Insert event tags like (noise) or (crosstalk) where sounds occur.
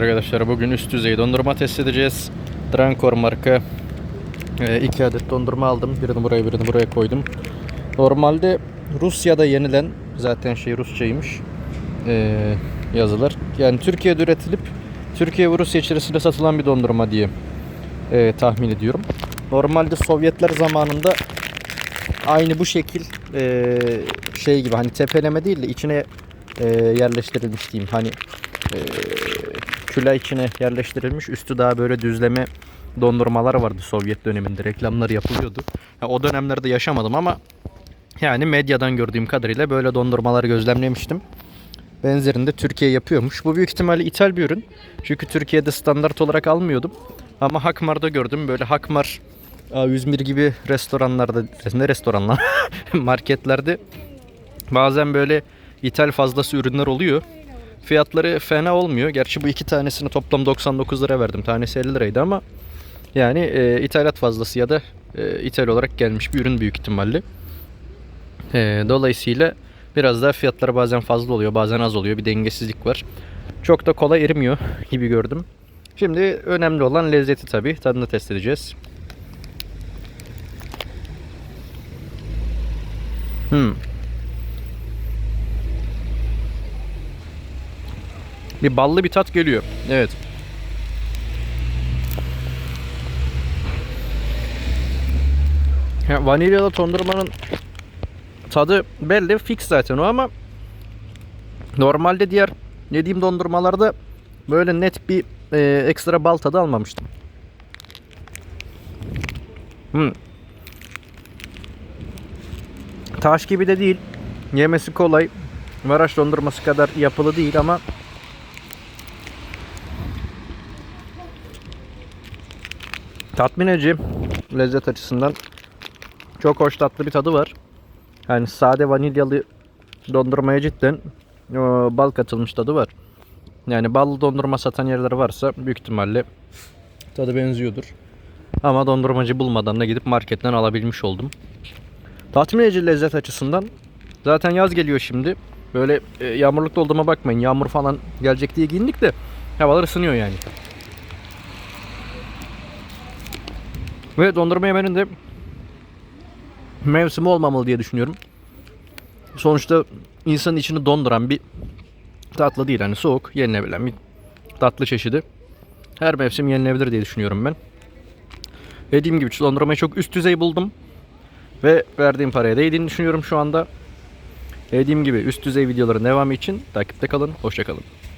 Arkadaşlar bugün üst düzey dondurma test edeceğiz. Drankor marka e, iki adet dondurma aldım. Birini buraya birini buraya koydum. Normalde Rusya'da yenilen zaten şey Rusçaymış e, yazılar. Yani Türkiye'de üretilip Türkiye ve Rusya içerisinde satılan bir dondurma diye e, tahmin ediyorum. Normalde Sovyetler zamanında aynı bu şekil e, şey gibi hani tepeleme değil de içine e, yerleştirilmiş diyeyim. Hani e, külah içine yerleştirilmiş. Üstü daha böyle düzleme dondurmalar vardı Sovyet döneminde. Reklamlar yapılıyordu. Ha, o dönemlerde yaşamadım ama yani medyadan gördüğüm kadarıyla böyle dondurmalar gözlemlemiştim. Benzerini de Türkiye yapıyormuş. Bu büyük ihtimalle ithal bir ürün. Çünkü Türkiye'de standart olarak almıyordum. Ama Hakmar'da gördüm. Böyle Hakmar A101 gibi restoranlarda, ne restoranlar? (laughs) Marketlerde bazen böyle ithal fazlası ürünler oluyor. Fiyatları fena olmuyor. Gerçi bu iki tanesini toplam 99 lira verdim. Tanesi 50 liraydı ama yani e, ithalat fazlası ya da e, ithal olarak gelmiş bir ürün büyük ihtimalle. E, dolayısıyla biraz daha fiyatları bazen fazla oluyor, bazen az oluyor. Bir dengesizlik var. Çok da kolay erimiyor gibi gördüm. Şimdi önemli olan lezzeti tabii. Tadını test edeceğiz. Hmm. Bir ballı bir tat geliyor. Evet. Ya, vanilyalı dondurmanın tadı belli, fix zaten o ama normalde diğer yediğim dondurmalarda böyle net bir e, ekstra bal tadı almamıştım. Hmm. Taş gibi de değil. Yemesi kolay. Maraş dondurması kadar yapılı değil ama tatmin edici lezzet açısından çok hoş tatlı bir tadı var. Yani sade vanilyalı dondurmaya cidden o, bal katılmış tadı var. Yani ballı dondurma satan yerler varsa büyük ihtimalle tadı benziyordur. Ama dondurmacı bulmadan da gidip marketten alabilmiş oldum. Tatmin edici lezzet açısından zaten yaz geliyor şimdi. Böyle e, yağmurlukta olduğuma bakmayın. Yağmur falan gelecek diye giyindik de havalar ısınıyor yani. Ve dondurma yemenin de mevsimi olmamalı diye düşünüyorum. Sonuçta insanın içini donduran bir tatlı değil. Hani soğuk, yenilebilen bir tatlı çeşidi. Her mevsim yenilebilir diye düşünüyorum ben. Dediğim gibi dondurmayı çok üst düzey buldum. Ve verdiğim paraya değdiğini düşünüyorum şu anda. Dediğim gibi üst düzey videoların devamı için takipte kalın. Hoşçakalın.